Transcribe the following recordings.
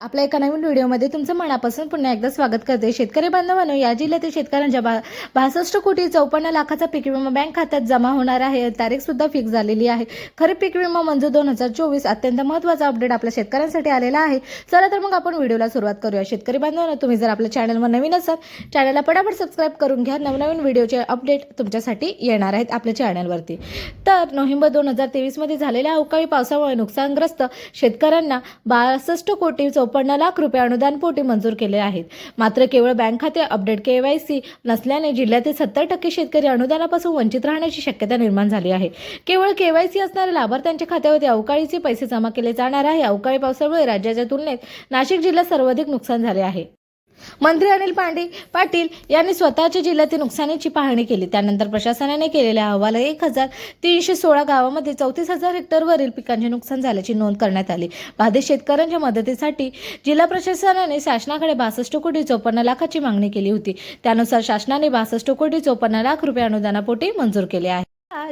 आपल्या एका नवीन व्हिडिओमध्ये तुमचं मनापासून पुन्हा एकदा स्वागत करते. शेतकरी बांधवांनो या जिल्ह्यातील शेतकऱ्यांच्या बा बासष्ट कोटी चौपन्न लाखाचा पीक विमा बँक खात्यात जमा होणार आहे. तारीख सुद्धा फिक्स झालेली आहे. खरीप पीक विमा मंजूर दोन हजार चोवीस अत्यंत महत्त्वाचा अपडेट आपल्या शेतकऱ्यांसाठी आलेला आहे. चला तर मग आपण व्हिडिओला सुरुवात करूया. शेतकरी बांधवांनो तुम्ही जर आपल्या चॅनलवर नवीन असाल चॅनलला पटापट सबस्क्राईब करून घ्या. नवनवीन व्हिडिओचे अपडेट तुमच्यासाठी येणार आहेत आपल्या चॅनलवरती तर नोव्हेंबर दोन हजार तेवीसमध्ये झालेल्या अवकाळी पावसामुळे नुकसानग्रस्त शेतकऱ्यांना बासष्ट कोटी चौपन्न लाख रुपये अनुदानपोटी मंजूर केले आहेत. मात्र केवळ बँक खाते अपडेट के वाय सी नसल्याने जिल्ह्यातील सत्तर टक्के शेतकरी अनुदानापासून वंचित राहण्याची शक्यता निर्माण झाली आहे. केवळ के वाय सी असणाऱ्या लाभार्थ्यांच्या खात्यावरती अवकाळीचे पैसे जमा केले जाणार आहे. अवकाळी पावसामुळे राज्याच्या तुलनेत नाशिक जिल्ह्यात सर्वाधिक नुकसान झाले आहे. मंत्री अनिल पांडे पाटील यांनी स्वतःच्या जिल्ह्यातील नुकसानीची पाहणी केली. त्यानंतर प्रशासनाने केलेल्या अहवालात एक हजार तीनशे सोळा गावामध्ये चौतीस हजार हेक्टरवरील पिकांचे नुकसान झाल्याची नोंद करण्यात आली. बाधित शेतकऱ्यांच्या मदतीसाठी जिल्हा प्रशासनाने शासनाकडे बासष्ट कोटी चोपन्न लाखाची मागणी केली होती. त्यानुसार शासनाने बासष्ट कोटी चोपन्न लाख रुपये अनुदानापोटी मंजूर केले आहे.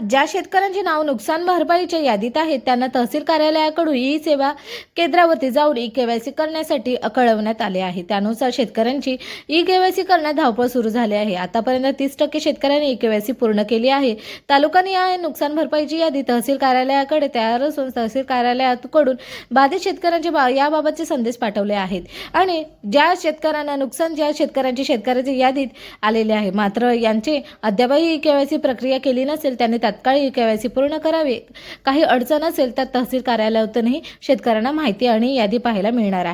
ज्या शेतकऱ्यांचे नाव नुकसान भरपाईच्या यादीत आहेत त्यांना तहसील कार्यालयाकडून ई सेवा केंद्रावरती जाऊन ई केवायसी करण्यासाठी कळवण्यात आले आहे. त्यानुसार शेतकऱ्यांची ई केवायसी करण्यात धावपळ सुरू झाली आहे. आतापर्यंत तीस टक्के शेतकऱ्यांनी ई केवायसी पूर्ण केली आहे. तालुकानिहाय नुकसान भरपाईची यादी तहसील कार्यालयाकडे तयार असून तहसील कार्यालयाकडून बाधित शेतकऱ्यांचे बा याबाबतचे संदेश पाठवले आहेत. आणि ज्या शेतकऱ्यांना नुकसान ज्या शेतकऱ्यांची शेतकऱ्याच्या यादीत आलेले आहे. मात्र यांचे अद्यापही ई केवायसी प्रक्रिया केली नसेल त्यांनी तात्काळ ई केवायसी पूर्ण करावे. काही अडचण असेल तर तहसील कार्यालयातूनही शेतकऱ्यांना माहिती आणि यादी पाहायला मिळणार आहे.